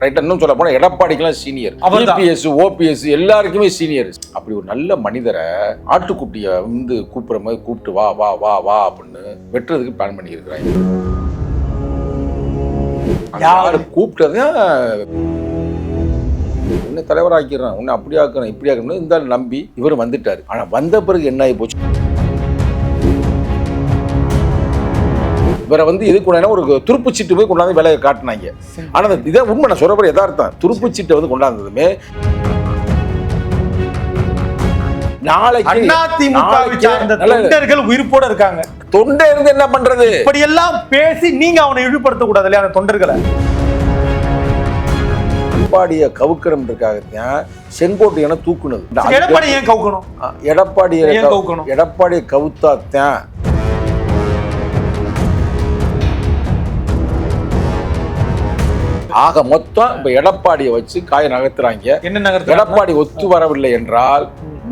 ரைட்டா இன்னும் சொல்ல போனா எடப்பாடிக்கெல்லாம் சீனியர். இபிஎஸ் ஓபிஎஸ் எல்லாருக்குமே சீனியர் அப்படி ஒரு நல்ல மனிதரை ஆட்டுக்குட்டிய வந்து கூப்பிடுற மாதிரி கூப்பிட்டு வா வா வா வா அப்படின்னு வெட்டுறதுக்கு பிளான் பண்ணி இருக்கிறாங்க யாரு? கூப்பிட்டதே? உன்னை தலைவராக்கிறான் உன்னை அப்படி ஆக்குறேன் இப்படி ஆக்கணும் இந்த ஆள் நம்பி இவர் வந்துட்டாரு. ஆனா வந்த பிறகு என்ன ஆகி போச்சு? இவரை வந்து இது கூட ஒரு துருப்பு சீட்டு போய் கொண்டாந்து வேலையை காட்டினாங்க. ஆனா அந்த இதே உண்மை நான் சொல்றப்ப யதார்த்தம். துருப்பு சீட்டை வந்து கொண்டாந்ததுமே உயிர்ப்போட இருக்காங்க. தொண்டை இருந்து என்ன பண்றது? இப்படி எல்லாம் பேசி நீங்க அவனை இழிவுபடுத்த கூடாது இல்லையா அந்த தொண்டர்களை? எடப்பாடிய கவுக்கிறதுக்காகத்தான் செங்கோட்டையனை தூக்குனது. எடப்பாடி ஏன் கவுக்கணும்? எடப்பாடிய கவுக்கணும்? எடப்பாடியை கவுத்தாத்தான் ஆக மொத்தம் இப்ப எடப்பாடியை வச்சு காய நகர்த்துறாங்க. என்ன நகர்த்து எடப்பாடி ஒத்து வரவில்லை என்றால்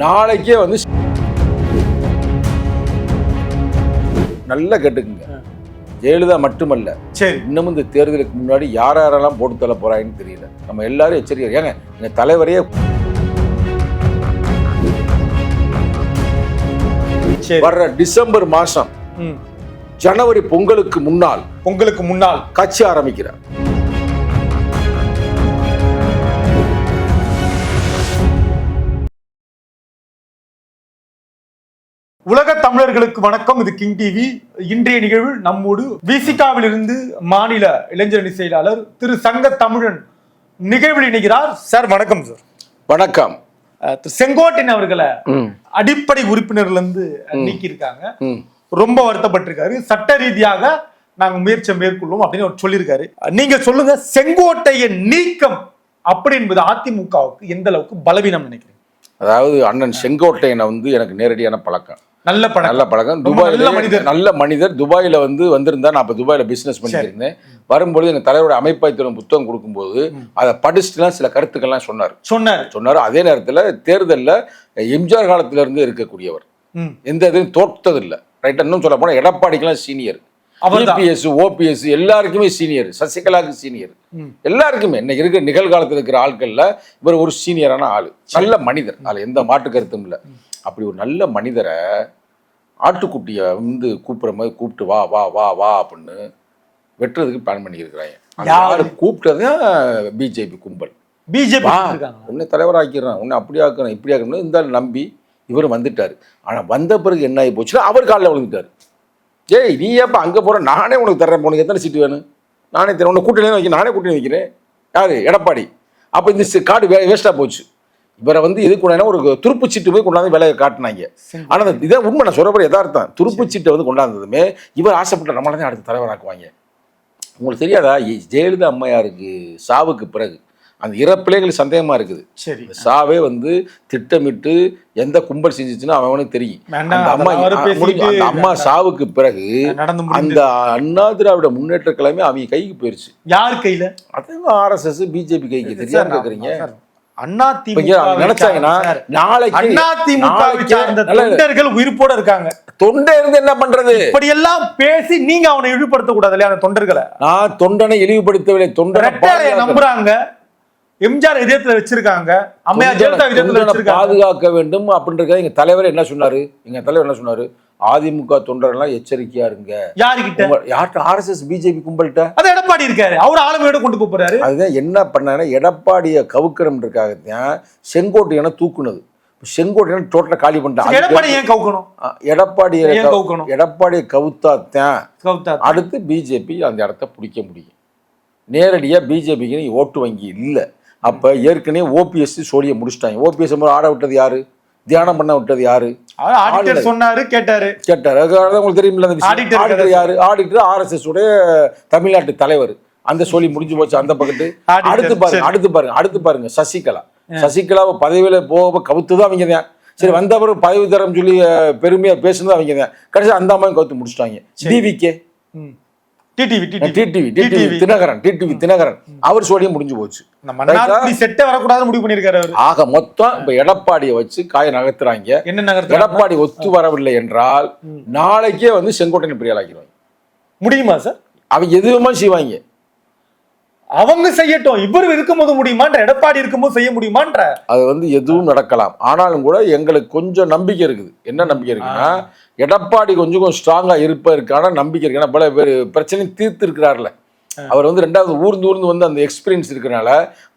நாளைக்கே வந்து நல்லா கேட்டுக்குங்க. ஜெயலலிதா மட்டுமல்ல சரி. இன்னமும் இந்த தேர்தலுக்கு முன்னாடி யார் யாரெல்லாம் போட்டு தள்ள போறாங்கன்னு தெரியல. நம்ம எல்லாரும் எச்சரிக்கை ஏங்க எங்க தலைவரையே வர்ற டிசம்பர் மாசம். ஜனவரி பொங்கலுக்கு முன்னால் உங்களுக்கு முன்னால். கட்சி ஆரம்பிக்கிறார். உலக தமிழர்களுக்கு வணக்கம். இது கிங் டிவி. இன்றைய நிகழ்வில் நம்மோடு விசிகாவில் இருந்து மாநில இளைஞரணி செயலாளர் திரு சங்க தமிழன் நிகழ்வில் இணைகிறார். சார் வணக்கம் சார். வணக்கம். திரு செங்கோட்டையன் அவர்களை அடிப்படை உறுப்பினர்ல இருந்து நீக்கி இருக்காங்க ம். ரொம்ப வருத்தப்பட்டிருக்காரு. சட்ட ரீதியாக நாங்க முயற்சி மேற்கொள்வோம் அப்படின்னு அவர் சொல்லியிருக்காரு. நீங்க சொல்லுங்க செங்கோட்டையன் நீக்கம் அப்படி என்பது அதிமுகவுக்கு எந்த அளவுக்கு பலவீனம் நினைக்கிறீங்க? அதாவது அண்ணன் செங்கோட்டையனை வந்து எனக்கு நேரடியான பழக்கம். நல்ல பணம் நல்ல பழக்கம். ரொம்ப நல்ல மனிதர். நல்ல மனிதர். துபாயில வந்து வந்திருந்தா நான் அப்ப துபாயில பிசினஸ் பண்ணிட்டு இருந்தேன் வரும்பொழுது எங்க தலைவரோட அமைப்பாய்த்துறை புத்தகம் கொடுக்கும்போது அதை படிச்சுட்டுலாம் சில கருத்துக்கள்லாம் சொன்னார். சொன்னார். சொன்னார். அதே நேரத்துல தேர்தல்ல எம்ஜிஆர் காலத்துல இருந்து இருக்கக்கூடியவர். எந்த இதையும் தோற்றதில்லை. ரைட்டா இன்னும் சொல்ல போனா எடப்பாடிக்கெல்லாம் சீனியர். இபிஎஸ் ஓபிஎஸ் எல்லாருக்குமே சீனியர் சசிகலாவுக்கு சீனியர். எல்லாருக்குமே. இன்னைக்கு இருக்கிற நிகழ்காலத்தில் இருக்கிற ஆட்கள்ல இவர் ஒரு சீனியரான ஆளு. நல்ல மனிதர். அதுல எந்த மாற்று கருத்தும் இல்லை. அப்படி ஒரு நல்ல மனிதரை ஆட்டுக்குட்டிய வந்து கூப்பிடுற மாதிரி கூப்பிட்டு வா வா வா வா அப்படின்னு வெட்டுறதுக்கு பிளான் பண்ணியிருக்கிறாங்க. யாரு? யாரு கூப்பிட்டதே பிஜேபி கும்பல். பிஜேபி உன்னை தலைவராக்கிறேன் உன்னை அப்படி ஆக்குறேன் இப்படி ஆக்கணும் இந்த ஆள் நம்பி இவர் வந்துட்டார். ஆனா வந்த பிறகு என்ன ஆகி போச்சுன்னா அவர் காலில் விழுந்துட்டார். ஏய் நீ ஏப்பா அங்கே போற? நானே உனக்கு தர்றேன் உனக்கு எத்தனை சீட்டு வேணும்? நானே தரேன் உன்னை கூட்டணி வைக்க நானே கூட்டணி வைக்கிறேன். யாரு? எடப்பாடி. அப்போ இந்த கார்டு வே வேஸ்ட்டாக போச்சு. இவரை வந்து இது கூட ஒரு துருப்பு சீட்டு போய் கொண்டாந்து வேலையை காட்டினாங்க. ஆனா அந்த இதே உண்மை நான் சொல்றப்ப யதார்த்தம். துருப்பு சீட்டை வந்து கொண்டாந்ததுமே இவர் ஆசைப்பட்ட நம்மளை தான் அடுத்த தலைவராக்குவாங்க. உங்களுக்கு தெரியாதா? ஜெயலலிதா அம்மையாருக்கு சாவுக்கு பிறகு அந்த இறப்பிலே எங்களுக்கு சந்தேகமா இருக்குது. சரி. சாவே வந்து திட்டமிட்டு எந்த கும்பல் செஞ்சுச்சுன்னு அவனுக்கு தெரியும். அந்த அம்மா அந்த அம்மா சாவுக்கு பிறகு அந்த அண்ணா திராவிட முன்னேற்ற கழகமே அவங்க கைக்கு போயிருச்சு. யார் கையில? அது ஆர்எஸ்எஸ் பிஜேபி கைக்கு தெரியாம கேக்குறீங்க. அண்ணா அவங்க நினைச்சாங்கன்னா நாளைக்கு அண்ணா திமுக சார்ந்த தொண்டர்கள் உயிர்ப்போட இருக்காங்க தொண்டை இருந்து என்ன பண்றது? இப்படி எல்லாம் பேசி நீங்க அவனை இழிவுபடுத்த கூடாது இல்லையா அந்த தொண்டர்களை? நான் தொண்டனை இழிவுபடுத்தவில்லை பாதுகாக்க- நம்புறாங்க. எம்ஜிஆர் இதயத்துல வச்சிருக்காங்க. அம்மையார் ஜெயலலிதா இதயத்துல பாதுகாக்க வேண்டும் அப்படின்றத எங்க தலைவர் என்ன சொன்னாரு? எங்க தலைவர் என்ன சொன்னாரு? அதிமுக தொண்டரெல்லாம் எச்சரிக்கையா இருங்க. யாருகிட்ட? உங்க- யார்கிட்ட? ஆர்எஸ்எஸ் பிஜேபி கும்பல்கிட்ட. அது எடப்பாடி இருக்காரு. அவர் ஆளுமையோட கொண்டு போறாரு. அதுதான் என்ன பண்ணாங்கன்னா எடப்பாடியை கவுக்கிறதுக்காகத்தான் செங்கோட்டையனை தூக்குனது. செங்கோட்டையனை டோட்டலா காலி பண்ணிட்டான் எடப்பாடி ஏன் கவுக்கணும்? எடப்பாடியை கவுக்கணும்? எடப்பாடியை கவுத்தாத்தான் கவுத்தா அடுத்து பிஜேபி அந்த இடத்த பிடிக்க முடியும். நேரடியா பிஜேபிக்கு ஓட்டு வங்கி இல்லை. அப்ப ஏற்கனவே ஓபிஎஸ் சோழியை முடிச்சிட்டாங்க. ஓபிஎஸ் ஆட விட்டது யாரு? தியானம் பண்ண விட்டது யாரு? ஆடிட்டர். சொன்னாரு கேட்டாரு. கேட்டார். உங்களுக்கு தெரியுமில்ல அந்த விஷயம். ஆடிட்டர் யாரு? ஆடிட்டர் ஆர்எஸ்எஸ் உடைய தமிழ்நாட்டு தலைவர். அந்த சொல்லி முடிஞ்சு போச்சு அந்த பக்கத்து. அடுத்து பாருங்க. அடுத்து பாருங்க அடுத்து பாருங்க. சசிகலா. சசிகலாவை பதவியில போக கவுத்து தான் அவங்க தான். சரி வந்த பிறகு பதவி தரம் சொல்லி பெருமையா பேசுனது அவங்க தான். கடைசி அந்த அம்மாவும் கவுத்து முடிச்சிட்டாங்க. டிவிக்கே TTV TTV TTV TTV Dhinakaran TTV Dhinakaran. அவர் சோழியும் முடிஞ்சு போச்சு. செட்டே வரக்கூடாதுன்னு முடிவு பண்ணிருக்காரு அவரு. ஆக மொத்தம் இப்ப எடப்பாடியை வச்சு காய நகர்த்துறாங்க. என்ன நகரத்துல எடப்பாடி ஒத்து வரவில்லை என்றால் நாளைக்கே வந்து செங்கோட்டையன் பிரியாளாக்கிடுவாங்க முடியுமா சார்? அவங்க எதுவுமே செய்வாங்க. அவங்க செய்யட்டும். இவர் இருக்கும்போது முடியுமான்ற எடப்பாடி இருக்கும்போது செய்ய முடியுமான்ற. அது வந்து எதுவும் நடக்கலாம். ஆனாலும் கூட எங்களுக்கு கொஞ்சம் நம்பிக்கை இருக்குது. என்ன நம்பிக்கை இருக்குன்னா எடப்பாடி கொஞ்சம் கொஞ்சம் ஸ்ட்ராங்கா இருப்பதற்கான நம்பிக்கை இருக்கு ஏன்னா பல பேர் பிரச்சனையும் தீர்த்து இருக்கிறார்ல அவர் வந்து ரெண்டாவது ஊர்ந்து ஊர்ந்து வந்து அந்த எக்ஸ்பீரியன்ஸ் இருக்கிறனால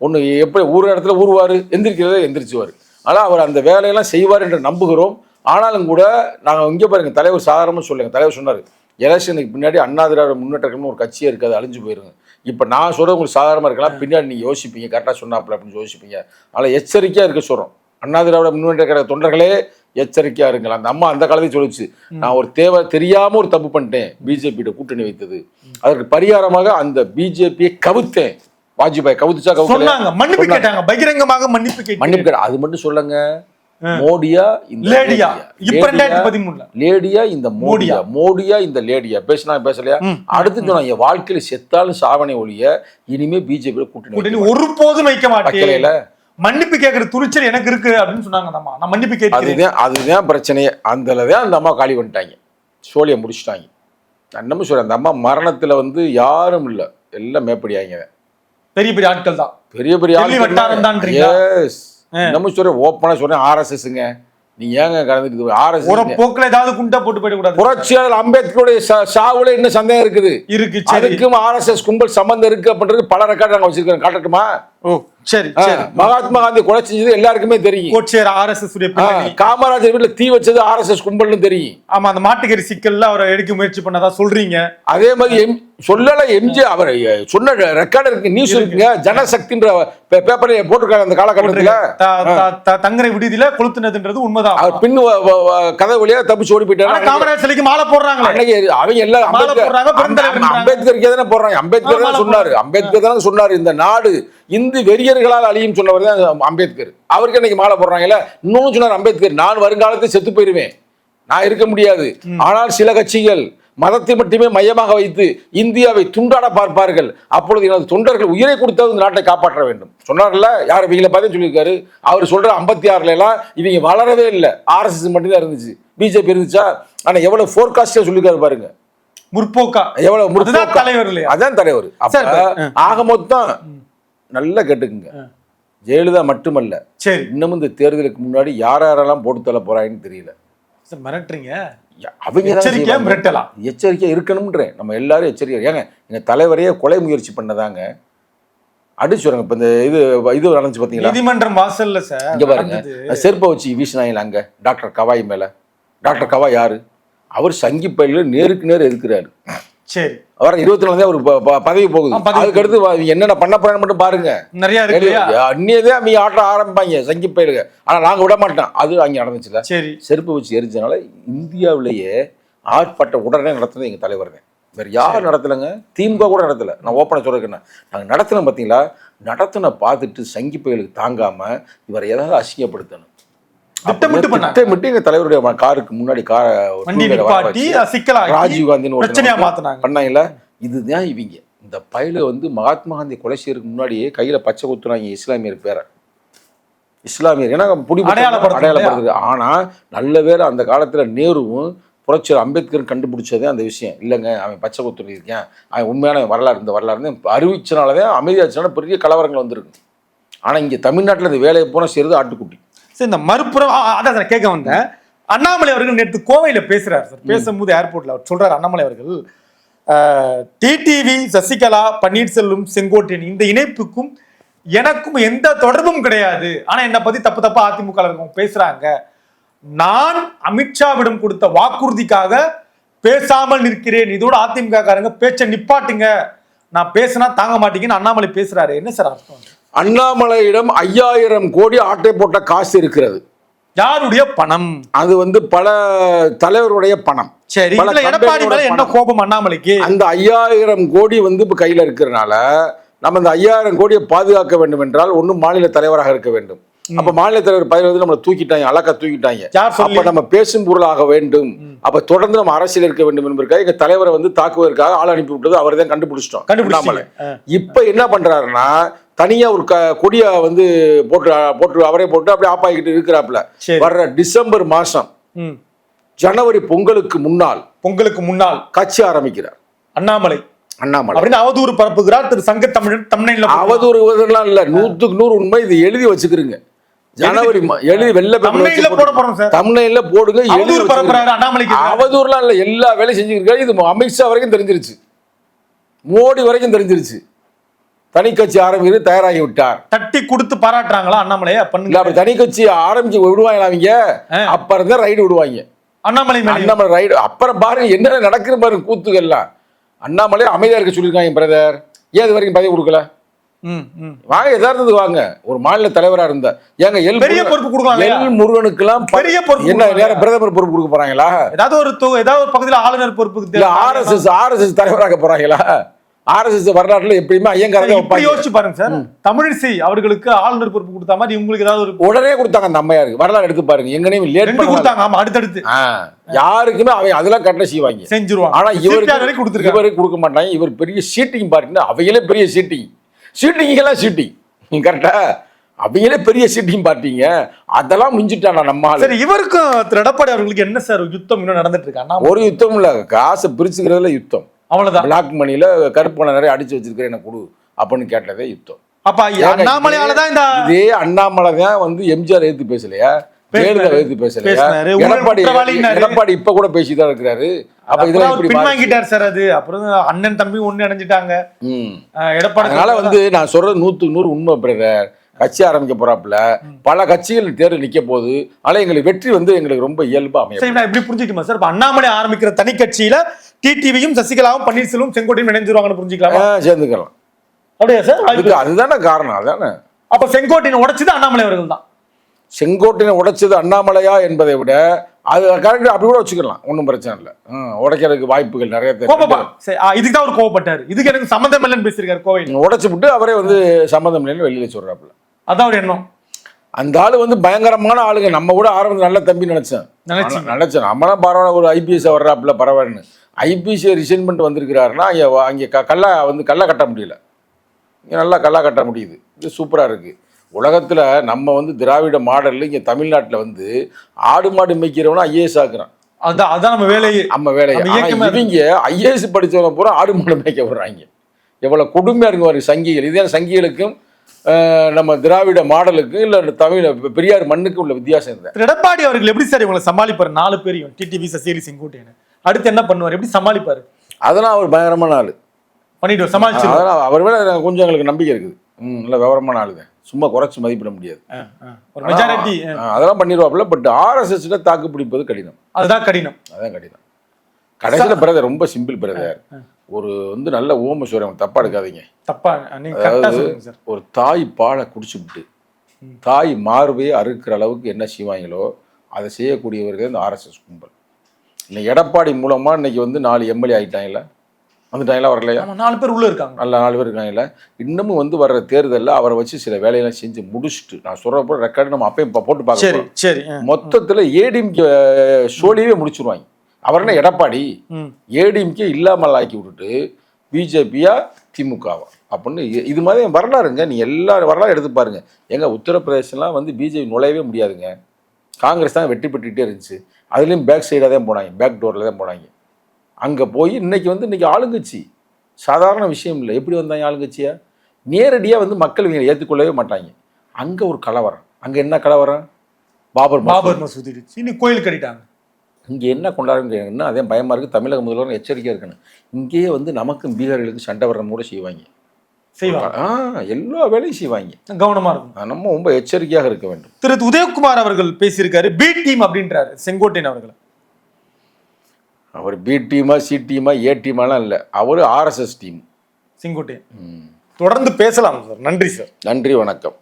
ஒன்று எப்படி ஊர் இடத்துல ஊருவார் எந்திரிக்கிறத எந்திரிச்சுவார். ஆனால் அவர் அந்த வேலையெல்லாம் செய்வார் என்று நம்புகிறோம். ஆனாலும் கூட நாங்கள் இங்கே பாருங்க தலைவர் சாதாரணமாக சொல்லுங்க. தலைவர் சொன்னார் எலெக்ஷனுக்கு பின்னாடி அண்ணா திராவிட முன்னேற்ற கழகம்னு ஒரு கட்சியே இருக்காது அழிஞ்சு போயிருங்க. இப்போ நான் சொல்றது உங்களுக்கு சாதாரணமாக இருக்கலாம். பின்னாடி நீங்கள் யோசிப்பீங்க. கரெக்டாக சொன்னாப்புல அப்படின்னு யோசிப்பீங்க. அதனால் எச்சரிக்கையாக இருக்க சொல்கிறோம் அண்ணா திராவிட முன்னேற்ற கழக தொண்டர்களே எச்சரிக்கையாக இருங்கள். அந்த அம்மா அந்த காலத்தையும் சொல்லிச்சு. நான் ஒரு தேவை தெரியாமல் ஒரு தப்பு பண்ணிட்டேன். பிஜேபியோட கூட்டணி வைத்தது. அதற்கு பரிகாரமாக அந்த பிஜேபியை கவுத்தேன். வாஜ்பாய் கவுத்துச்சா சொன்னாங்க. மன்னிப்பு கேட்டாங்க. பகிரங்கமாக மன்னிப்பு மன்னிப்பு கேட்டு அது மட்டும் சொல்லுங்க. மோடியா இந்த லேடியா. லேடியா? இந்த மோடியா. மோடியா. இந்த லேடியா. பேசினா பேசலையா? அடுத்து சொன்னா என் வாழ்க்கையில செத்தாலும் சாவனை ஒழிய இனிமே பிஜேபி கூட்டணி ஒருபோதும் வைக்க மாட்டேன். மன்னிப்பு கேட்கிற துணிச்சல் எனக்கு இருக்கு அப்படின்னு சொன்னாங்க அந்த அம்மா. நான் மன்னிப்பு கேட்கிறேன். அதுதான் அதுதான் பிரச்சனையே. அந்தல தான் அந்த அம்மா காலி பண்ணிட்டாங்க. சோழியை முடிச்சிட்டாங்க. என்னமோ சொல்றேன் அந்த அம்மா மரணத்துல வந்து யாரும் இல்ல. எல்லாம் மேப்படியாங்க பெரிய பெரிய ஆட்கள் தான். பெரிய பெரிய வட்டாரம் தான்றீங்களா? எஸ் என்னமோ சொல்றேன் ஓப்பனா சொல்றேன் ஆர்எஸ்எஸ்ங்க. நீங்க ஏங்க கலந்துட்டு ஒரு ஆர்எஸ்எஸ் போக்குல ஏதாவது குண்டா போட்டு போயிடக்கூடாது. புரட்சியாளர் அம்பேத்கருடைய சாவுல என்ன சந்தேகம் இருக்குது? இருக்கு அதுக்கும் ஆர்எஸ்எஸ் கும்பல் சம்பந்தம் இருக்கு அப்படின்றது பல ரெக்கார்டு நாங்க வச்சிருக்கோம் காட்டட்டுமா? ஓ சரி மகாத்மா காந்தி கொலை செஞ்சது எல்லாருக்குமே தெரியும். ஆர்எஸ்எஸ் காமராஜர் வீட்டுல தீ வச்சது ஆர்எஸ்எஸ் கும்பல்னு தெரியும். ஆமா அந்த மாட்டுக்கறி சிக்கல்ல அவரை எடுக்க முயற்சி பண்ணதா சொல்றீங்க. அதே மாதிரி சொல்லல எம்ஜி அவர் சொன்ன ரெக்கார்டு இருக்கு நியூஸ் இருக்குங்க ஜனசக்தின்ற பே- பேப்பர்ல போட்டிருக்காங்க அந்த காலகட்டத்துல? தங்கரை விடுதியில கொளுத்துனதுன்றது உண்மைதான். அவர் பின் கதை வழியா தப்பிச்சு ஓடி போயிட்டாரு காமராஜ் சிலைக்கு மாலை போடுறாங்களே. அன்னைக்கு அவங்க எல்லாம் போடுறாங்க, அம்பேத்கருக்கே தானே போடுறாங்க. அம்பேத்கர் தான் சொன்னாரு. அம்பேத்கர் தானே சொன்னாரு. இந்த நாடு இந்து வெறியர்களால் அழியும் சொன்னவர் தான் அம்பேத்கர். அவருக்கு இன்னைக்கு மாலை போடுறாங்கல்ல? இன்னொன்னு சொன்னார் அம்பேத்கர். நான் வருங்காலத்தில் செத்து போயிருவேன். நான் இருக்க முடியாது. ஆனால் சில கட்சிகள் மதத்தை மட்டுமே மையமாக வைத்து இந்தியாவை துண்டாட பார்ப்பார்கள். அப்பொழுது எனது தொண்டர்கள் உயிரை கொடுத்தாவது இந்த நாட்டை காப்பாற்ற வேண்டும். சொன்னார்ல யார் இவங்களை பார்த்து சொல்லியிருக்காரு? அவர் சொல்ற ஐம்பத்தி ஆறுல எல்லாம் இவங்க வளரவே இல்லை. ஆர்எஸ்எஸ் மட்டும்தான் இருந்துச்சு. பிஜேபி இருந்துச்சா? ஆனா எவ்வளவு ஃபோர்காஸ்டா சொல்லியிருக்காரு பாருங்க. முற்போக்கா? எவ்வளவு முற்போக்கா? தலைவர் அதான் தலைவர். ஆக மொத்தம் நல்லா கேட்டுக்குங்க. ஜெயலலிதா மட்டுமல்ல. சரி. இன்னமும் இந்த தேர்தலுக்கு முன்னாடி யார் யாரெல்லாம் போட்டு தள்ள போறாங்கன்னு தெரியல. சார் மிரட்டுறீங்க? அவங்க எச்சரிக்கையா. மிரட்டலாம். எச்சரிக்கையா இருக்கணும்ன்றேன் நம்ம எல்லாரும் எச்சரிக்கை ஏங்க எங்க தலைவரையே கொலை முயற்சி பண்ணதாங்க. அடிச்சுறாங்க இப்ப இந்த இது இது நடந்துச்சு பாத்தீங்களா? நீதிமன்றம் வாசல்ல சார் இங்க பாருங்க. செருப்பை வச்சு வீசினாங்களா அங்க? டாக்டர் கவாய் மேல. டாக்டர் கவாய் யாரு? அவர் சங்கி பயில நேருக்கு நேர் எதுக்குறாரு சரி. வர இருபத்தி நாலு ப- பதவி போகுது. அதுக்கு அடுத்து என்னென்ன பண்ண போறான்னு மட்டும் பாருங்க. நிறைய அந்நியதே அவங்க ஆட்ட ஆரம்பிப்பாங்க சங்கி பயிலுங்க ஆனா நாங்க விட மாட்டோம். அது அங்க நடந்துச்சுல. சரி. செருப்பு வச்சு எரிஞ்சனால இந்தியாவிலேயே ஆர்ப்பாட்டம் உடனே நடத்துனது எங்க தலைவர் தான் வேற யார் நடத்தலைங்க. திமுக கூட நடத்தல. நான் ஓப்பனாக சொல்றேன் நாங்க நடத்தினோம் பார்த்தீங்களா நடத்தின பார்த்துட்டு சங்கி பயலுக்கு தாங்காம இவரை ஏதாவது அசிங்கப்படுத்தணும். திட்டமிட்டு. திட்டமிட்டு எங்க தலைவருடைய காருக்கு முன்னாடி கார வண்டி ராஜீவ் காந்தின்னு பிரச்சனையா மாத்துனாங்க. பண்ணாங்கல்ல? இதுதான் இவங்க. இந்த பையில வந்து மகாத்மா காந்தி கொலை செய்யறதுக்கு முன்னாடியே கையில பச்சை குத்துறாங்க இஸ்லாமியர் பேரை. இஸ்லாமியர். ஏன்னா புடி அடையாளப்படுத்துது ஆனா நல்ல பேர் அந்த காலத்துல நேருவும் புரட்சியர் அம்பேத்கர் கண்டுபிடிச்சதே அந்த விஷயம். இல்லைங்க அவன் பச்சை குத்துட்டு இருக்கேன் அவன் உண்மையான வரலாறு இந்த வரலாறு அறிவிச்சனாலதான் அமைதியாச்சுனால பெரிய கலவரங்கள் வந்திருக்கு. ஆனா இங்க தமிழ்நாட்டுல இந்த வேலையை போன செய்யறது ஆட்டுக்குட்டி. சரி இந்த மறுபுறம் அதான் சார் கேட்க வந்தேன். அண்ணாமலை அவர்கள் நேற்று கோவையில பேசுறாரு சார். பேசும்போது ஏர்போர்ட்ல அவர் சொல்றாரு அண்ணாமலை அவர்கள் டிடிவி சசிகலா பன்னீர்செல்வம் செங்கோட்டையன் இந்த இணைப்புக்கும் எனக்கும் எந்த தொடர்பும் கிடையாது. ஆனா என்னை பத்தி தப்பு தப்பா அதிமுக பேசுறாங்க. நான் அமித்ஷாவிடம் கொடுத்த வாக்குறுதிக்காக பேசாமல் நிற்கிறேன். இதோட அதிமுக காரங்க பேச்சை நிப்பாட்டுங்க. நான் பேசினா தாங்க மாட்டீங்கன்னு அண்ணாமலை பேசுறாரு. என்ன சார் அர்த்தம்? அண்ணாமலையிடம் ஐயாயிரம் கோடி ஆட்டை போட்ட காசு இருக்கிறது. யாருடைய பணம்? அது வந்து பல தலைவருடைய பணம். சரி எடப்பாடி மேல என்ன. கோபம் அண்ணாமலைக்கு? அந்த ஐயாயிரம் கோடி வந்து இப்ப கையில இருக்கிறனால நம்ம அந்த ஐயாயிரம் கோடியை பாதுகாக்க வேண்டும் என்றால் ஒண்ணும் மாநில தலைவராக இருக்க வேண்டும். அப்ப மாநில தலைவர் பதவி வந்து நம்மளை தூக்கிட்டாங்க அழகா தூக்கிட்டாங்க? அப்ப நம்ம பேசும் பொருளாக வேண்டும். அப்ப தொடர்ந்து நம்ம அரசியல் இருக்க வேண்டும் என்பதற்காக எங்க தலைவரை வந்து தாக்குவதற்காக ஆள் அனுப்பி விட்டது அவர் தான் கண்டுபிடிச்சிட்டோம். கண்டுபிடிச்சிட்டீங்க. அண்ணாமலை. இப்ப என்ன பண்றாருன்னா தனியா ஒரு க- கொடிய வந்து போட்டு போட்டு அவரே போட்டு அப்படியே ஆப்பாக்கிட்டு இருக்கிறாப்புல. சரி. வர்ற டிசம்பர் மாசம் ம். ஜனவரி பொங்கலுக்கு முன்னால் பொங்கலுக்கு முன்னால் கட்சி ஆரம்பிக்கிறார். அண்ணாமலை. அண்ணாமலை. அப்படின்னு அவதூறு பரப்புகிறார் திரு சங்க தமிழன் தமிழ்ல அவதூறு இதெல்லாம் இல்ல நூத்துக்கு நூறு உண்மை இது எழுதி வச்சுக்கிறீங்க ஜனவரி எழுதி வெள்ள தமிழ்ல போடுங்க எழுதி அண்ணாமலைக்கு. அவதூறுலாம் இல்ல எல்லா வேலையும் செஞ்சுருக்காரு இது அமித்ஷா வரைக்கும் தெரிஞ்சிருச்சு. மோடி வரைக்கும் தெரிஞ்சிருச்சு. தனி கட்சி ஆரம்பிக்கிறது தயாராகி விட்டார். தட்டி கொடுத்து பாராட்டுறாங்களா அண்ணாமலையா பண்ணுங்க. அப்படி தனி கட்சி ஆரம்பிச்சு விடுவாங்க அவங்க. அப்புறம் தான் ரைடு விடுவாங்க. அண்ணாமலை மேல. அண்ணாமலை ரைடு அப்புறம் பாருங்க என்னென்ன நடக்குது பாருங்க கூத்துக்கள்லாம். அண்ணாமலை அமைதியா இருக்க சொல்லியிருக்காங்க பிரதர் ஏன் இது வரைக்கும் பதவி கொடுக்கல. வாங்க எதார்த்தத்துக்கு வாங்க. ஒரு மாநில தலைவரா இருந்தா. ஏங்க எல் பெரிய பொறுப்பு கொடுக்கலாம்? எல் முருகனுக்கெல்லாம் ப- பெரிய பொறுப்பு என்ன வேற பிரதமர் பொறுப்பு கொடுக்க போறாங்களா? ஏதாவது ஒரு ஏதாவது ஒரு பகுதியில் ஆளுநர் பொறுப்புக்கு. ஆர்எஸ்எஸ் ஆர்எஸ்எஸ் தலைவராக போறாங்களா? ஆர்எஸ்எஸ் வரலாற்றுல எப்பயுமே ஐயங்கார இப்படி யோசிச்சு பாருங்க சார். தமிழிசை அவர்களுக்கு ஆளுநர் பொறுப்பு கொடுத்த மாதிரி உங்களுக்கு ஏதாவது ஒரு உடனே கொடுத்தாங்க அந்த அம்மையாருக்கு. வரலாறு எடுத்து பாருங்க. எங்கனையும் லேட் கொடுத்தாங்க. ஆமா அடுத்தடுத்து. யாருக்குமே அவன் அதெல்லாம் கட்ட செய்வாங்க. செஞ்சிருவாங்க. ஆனா இவருக்கு கொடுத்திருக்காங்க. இவருக்கு கொடுக்க மாட்டாங்க. இவர் பெரிய சீட்டிங் பார்ட்டினா அவைகளே பெரிய சீட்டிங் சீட்டிங்கெல்லாம் சீட்டிங் நீங்க கரெக்டா அவங்களே பெரிய சீட்டிங் பார்ட்டிங்க அதெல்லாம் மிஞ்சிட்டானா நம்ம சரி இவருக்கும் திரு எடப்பாடி அவர்களுக்கு என்ன சார் யுத்தம் இன்னும் நடந்துட்டு இருக்கு? அண்ணா ஒரு யுத்தம் இல்ல. காசை பிரிச்சுக்கிறதுல யுத்தம். அவ்வளவுதான். பிளாக் மணில கருப்பு பணம் நிறைய அடிச்சு வச்சிருக்கிறேன் எனக்கு கொடு அப்படின்னு கேட்டதே யுத்தம். அப்ப அண்ணாமலையால தான் இந்த இதே அண்ணாமலை தான் வந்து எம்ஜிஆர் எதிர்த்து பேசலையா? ஜெயலலிதா எதிர்த்து பேசலையா? எடப்பாடி. எடப்பாடி இப்ப கூட பேசிதான் இருக்கிறாரு. அப்ப மாறுச்சு? பின்வாங்கிட்டார் சார் அது. அப்புறம் அண்ணன் தம்பி ஒண்ணு. அஹ் எடப்பாடி அதனால வந்து நான் சொல்றது நூத்துக்கு நூறு உண்மை பிரதர். கட்சி ஆரம்பிக்க போறாப்புல பல கட்சிகள் தேர்தல் நிக்க போகுது. ஆனா எங்களுக்கு வெற்றி வந்து எங்களுக்கு ரொம்ப இயல்பா அமையும். சரி நான் இப்படி சார்? இப்ப அண்ணாமலை ஆரம்பிக்கிற தனி கட்சியில டிடிவியும் சசிகலாவும் பன்னீர்செல்வம் செங்கோட்டையும் இணைஞ்சிருவாங்கன்னு புரிஞ்சுக்கலாமா? சேர்ந்துக்கலாம். அப்படியா சார்? அதுக்கு அதுதானே காரணம் அதானே? அப்ப செங்கோட்டையின் உடைச்சது அண்ணாமலை அவர்கள் தான். செங்கோட்டையை உடைச்சது அண்ணாமலையா என்பதை விட அது கரெக்ட் அப்படி கூட வச்சுக்கலாம். ஒன்றும் பிரச்சனை இல்லை. உடைக்கிறதுக்கு வாய்ப்புகள் நிறைய இதுக்கு தான் அவர் கோவப்பட்டார். இதுக்கு எனக்கு சம்மந்தம் இல்லைன்னு பேசியிருக்காரு கோவில் உடைச்சு விட்டு அவரே வந்து சம்மந்தம் இல்லைன்னு வெளியில சொல்றாப்புல. அதான் அவர் எண்ணம். அந்த ஆளு வந்து பயங்கரமான ஆளுங்க. நம்ம கூட ஆரம்பத்தில் நல்ல தம்பி நினைச்சேன். நினைச்சீங்க. ஆனா- நினைச்சேன். நம்மளாம் பரவாயில்ல ஒரு ஐபிஎஸ் வர்றாப்புல பரவாயில்லன்னு. ஐபிஎஸ் ரிசைன்மெண்ட் வந்திருக்கிறாருன்னா அங்கே அங்கே க கல்லா வந்து கல்லா கட்ட முடியல. இங்கே நல்லா கல்லா கட்ட முடியுது. இது சூப்பராக இருக்குது உலகத்தில் நம்ம வந்து திராவிட மாடலில் இங்கே தமிழ்நாட்டில் வந்து ஆடு மாடு மேய்க்கிறவனா ஐஏஎஸ் ஆக்குறான். அதான் அதான் நம்ம வேலையே. நம்ம வேலையை இவங்க ஐஏஎஸ் படிச்சவங்க பூரா ஆடு மாடு மேய்க்க விடுறாங்க. எவ்வளவு கொடுமையா இருக்கு சங்கிகள். இதே சங்கிகளுக்கும் நம்ம திராவிட மாடலுக்கு இல்ல தமிழ் பெரியார் மண்ணுக்கு உள்ள வித்தியாசம் திரு எடப்பாடி அவர்கள் எப்படி சார் இவங்களை சமாளிப்பாரு? நாலு பேரையும் டிடிவி சசிகலி செங்கோட்டையன் அடுத்து என்ன பண்ணுவார்? எப்படி சமாளிப்பாரு? அதெல்லாம் அவர் பயங்கரமான ஆளு. பண்ணிட்டு சமாளிச்சு அதெல்லாம் அவர் எனக்கு கொஞ்சம் எங்களுக்கு நம்பிக்கை இருக்குது. ம் நல்ல விவரமான ஆளு தான் சும்மா குறைச்சு மதிப்பிட முடியாது. அதெல்லாம் பண்ணிடுவாப்புல பட் ஆர்எஸ்எஸ்ல தாக்கு பிடிப்பது கடினம். அதுதான் கடினம். அதான் கடினம். கடைசியில் பிரதர் ரொம்ப சிம்பிள் பிரதர் ஒரு வந்து நல்ல ஓமஸ்வரம் தப்பா எடுக்காதீங்க. தப்பா நீங்க கரெக்டா சொல்லுங்க சார். ஒரு தாய் பாலை குடிச்சுவிட்டு தாய் மார்பையை அறுக்கிற அளவுக்கு என்ன செய்வாங்களோ அதை செய்யக்கூடியவர்கள் இந்த ஆர்எஸ்எஸ் கும்பல். இன்னைக்கு எடப்பாடி மூலமா இன்னைக்கு வந்து நாலு எம்எல்ஏ ஆயிட்டாங்கல்ல? வந்துட்டாங்களா வரலையா? நாலு பேர் உள்ள இருக்காங்க. நல்ல நாலு பேர் இருக்காங்கல்ல? இன்னமும் வந்து வர்ற தேர்தலில் அவரை வச்சு சில வேலையெல்லாம் செஞ்சு முடிச்சுட்டு நான் சொல்றப்போ ரெக்கார்டு நம்ம அப்பயும் போட்டு பார்க்க சரி. சரி. மொத்தத்துல ஏடிஎம்கே சோழியவே முடிச்சிருவாங்க. அவர் என்ன எடப்பாடி. ஏடிஎம்கே இல்லாமல் ஆக்கி விட்டுட்டு பிஜேபியா திமுகவா? அப்படின்னு இது மாதிரி வரலாறுங்க. நீ எல்லா வரலாறு எடுத்து பாருங்க. எங்க உத்தரப்பிரதேசம்லாம் வந்து பிஜேபி நுழையவே முடியாதுங்க. காங்கிரஸ் தான் வெற்றி பெற்றுக்கிட்டே இருந்துச்சு. அதுலேயும் பேக் சைடாக தான் போனாங்க. பேக் டோரில் தான் போனாங்க. அங்கே போய் இன்னைக்கு வந்து இன்னைக்கு ஆளுங்கட்சி. சாதாரண விஷயம் இல்லை. எப்படி வந்தாங்க ஆளுங்கட்சியா? நேரடியாக வந்து மக்கள் இவங்களை ஏற்றுக்கொள்ளவே மாட்டாங்க. அங்கே ஒரு கலவரம். அங்கே என்ன கலவரம்? பாபர். பாபர் மசூதி. இன்னைக்கு கோயில் கட்டிட்டாங்க. இங்கே என்ன கொண்டாடுறீங்கன்னா அதே பயமாக இருக்குது தமிழக முதல்வர் எச்சரிக்கையாக இருக்கணும். இங்கேயே வந்து நமக்கும் பீகாரிகளுக்கு சண்டை வர்றது கூட செய்வாங்க. செய்வாங்க. ஆ எல்லா வேலையும் செய்வாங்க. கவனமா இருக்கும். நம்ம ரொம்ப எச்சரிக்கையாக இருக்க வேண்டும். திரு உதயகுமார் அவர்கள் பேசியிருக்காரு. பி டீம் அப்படின்றாரு செங்கோட்டையன் அவர்கள். அவர் பி டீமா சி டீமா ஏ டீமாலாம் இல்லை. அவர் ஆர்எஸ்எஸ் டீம் செங்கோட்டையன். தொடர்ந்து பேசலாம் சார். நன்றி சார். நன்றி வணக்கம்.